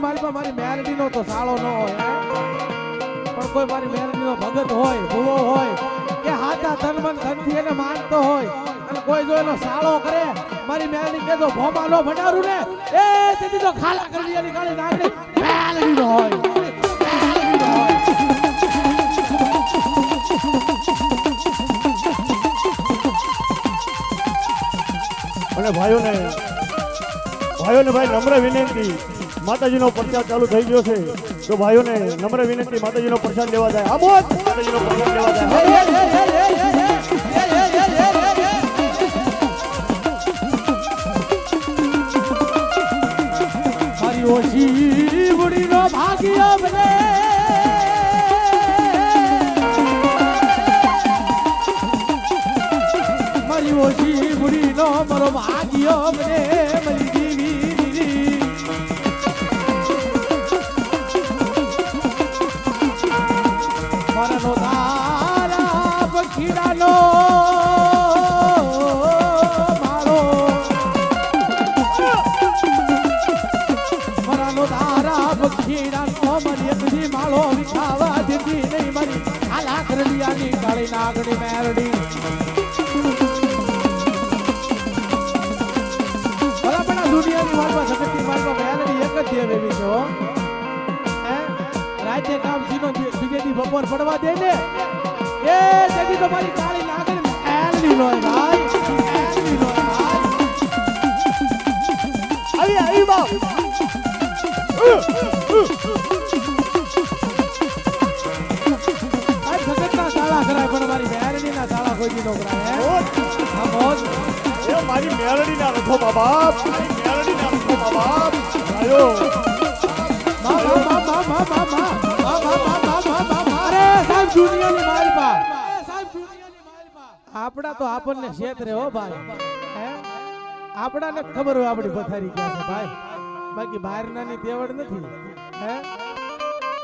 દુનિયાની પાસે મારી મેરડીનો તો સાળો ન હોય પણ કોઈ મારી મેરડીનો ભગત હોય, ભૂવો હોય, કે હાથા ધન મન ધનથી એને માનતો હોય, અને કોઈ જો એનો સાળો કરે, મારી મેરડી કે તો ભોમા નો ભંડારું ને, એ તેથી તો ખાલા કરી એની કાળી નાગડી મેરડી નો હોય. અને ભાઈઓને ભાઈઓને ભાઈ નમ્ર વિનંતી. માતાજીનો પ્રચાર ચાલુ થઈ ગયો છે તો ભાઈઓને નમ્ર વિનંતી માતાજીનો પ્રસાદ લેવા જાય આમોદ માતાજીનો પ્રસાદ લેવા જાય ઓછી બુડીનો ભાગ્ય બુડીનો મારો ભાગ્ય બને દુનિયાની વાતમાં જગતની વાતમાં મેરડી એક જ દેવ એવી છે હો. રાતે કામ જીનો બીજે બપોર પડવા દે ને. એ તેથી તો મારી કાળી નાગણી મેરડી લોય ભાઈ. મેરડી લોય ભાઈ. આવી આવી બાપ. જગતના તાળા કરાય પણ મારી મેરડીના તાળા કોઈ દી નો કરાય મારી રખો મારી બાપ. આપણા તો આપણને શેત રે હો ભાઈ. આપણાને ખબર હોય આપણી પથારી ક્યાં છે ભાઈ. બાકી બહારનાની દેવડ નથી. હે?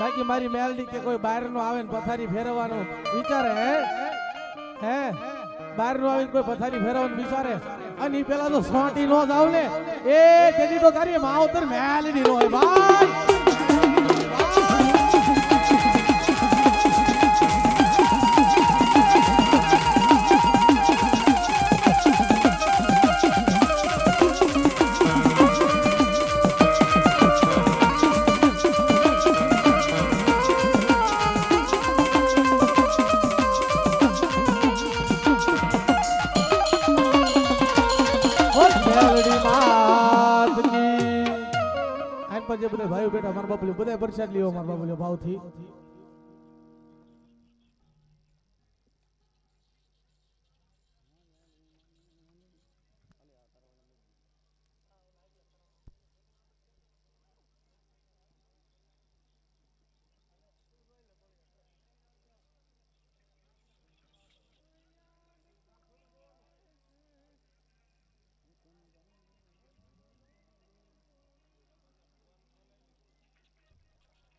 બાકી મારી મેલડી કે કોઈ બહારનો આવે ને પથારી ફેરવાનો વિચારે, હે? હે? બહારનો આવીને કોઈ પથારી ફેરવવાનું વિચારે અને પેલા તો સોટી નો જ આવલે. એ તેથી તો તારી માવતર મેલડી નો હોય ભાઈ. જે બધા ભાઈઓ બેઠા મારા બાપુ બધા પ્રસાદ લીધો મારા બાપુ ભાવથી.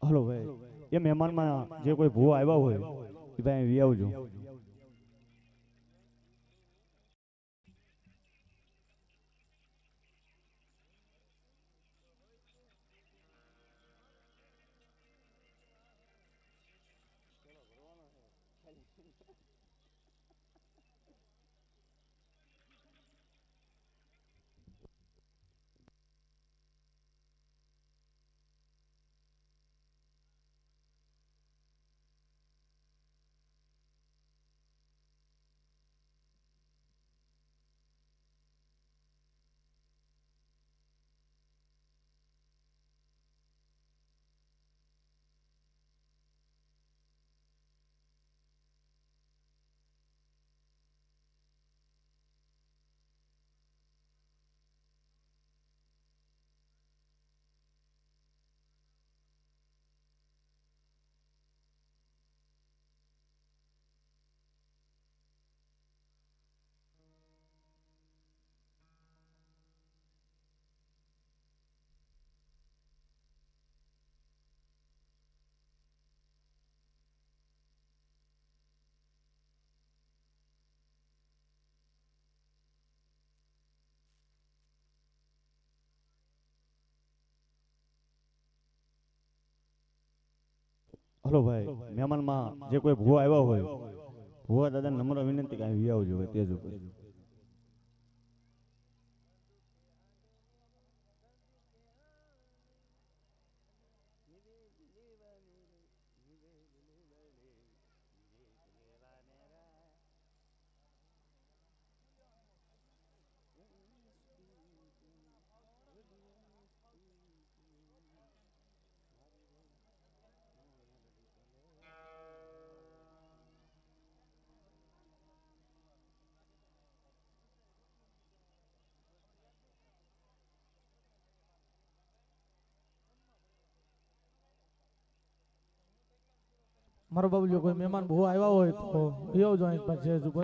હલો ભાઈ એ મહેમાનમાં જે કોઈ ભૂ આવ્યા હોય એ ભાઈ અહીં આવજો. હલો ભાઈ, મહેમાનમાં જે કોઈ ભૂવા આવ્યા હોય, ભૂવા દાદા નમ્ર વિનંતી કાંઈ વી આવજો હોય તેજ ઉપર. મારો બાબુ કોઈ મહેમાન બહુ આવ્યા હોય તો યો જોઈન્ટ પર છે ઉપર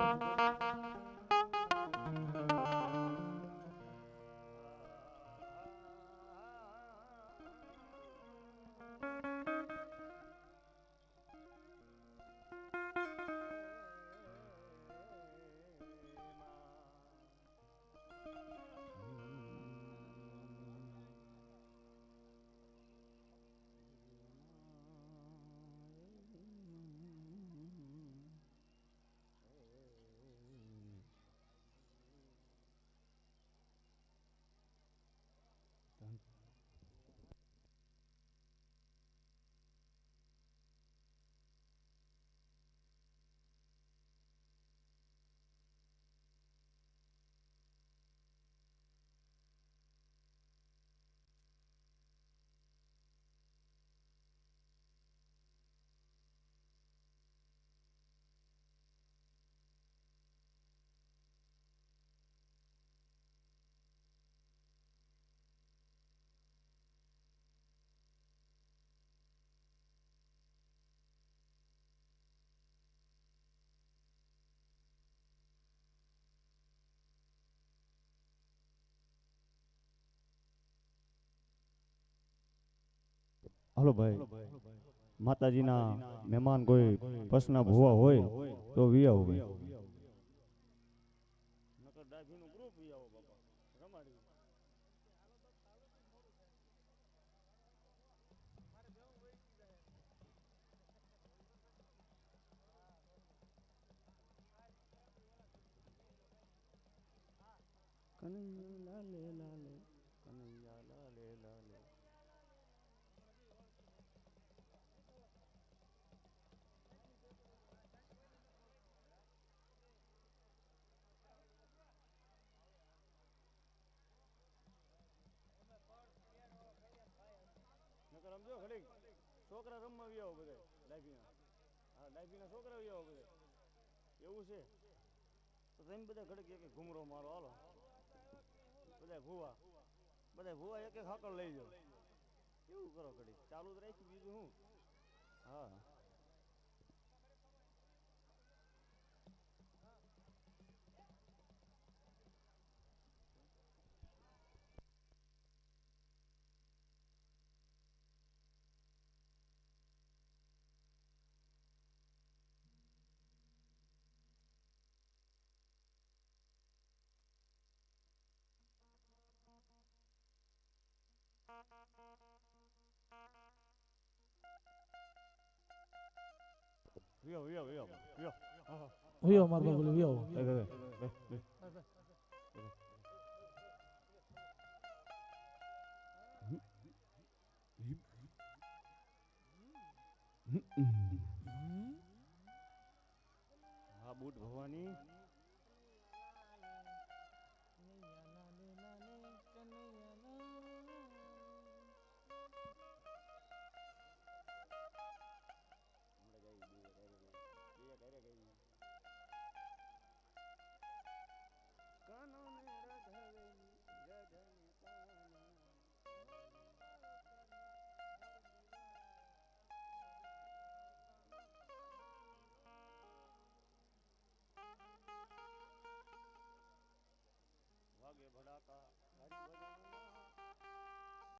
હલો ભાઈ માતાજીના મહેમાન કોઈ પસના ભૂવા હોય તો વી આવો ભાઈ. નકર છોકરા રમવા આવો બધા ડાયફીના હા ડાયફીના છોકરા વ્યાવો બધા. એવું છે? તો તમે બધા એક એક ઘૂમરો મારો, હાલો. બધા ભૂવા. બધા ભૂવા એક એક હાકળ લઈ જાઓ. એવું કરો ઘડી ચાલુ જ રાખી બીજું હું હા. Vio. વિયો મારો બાબુ વિયો બે બે બે બે હા બુટ ભવાની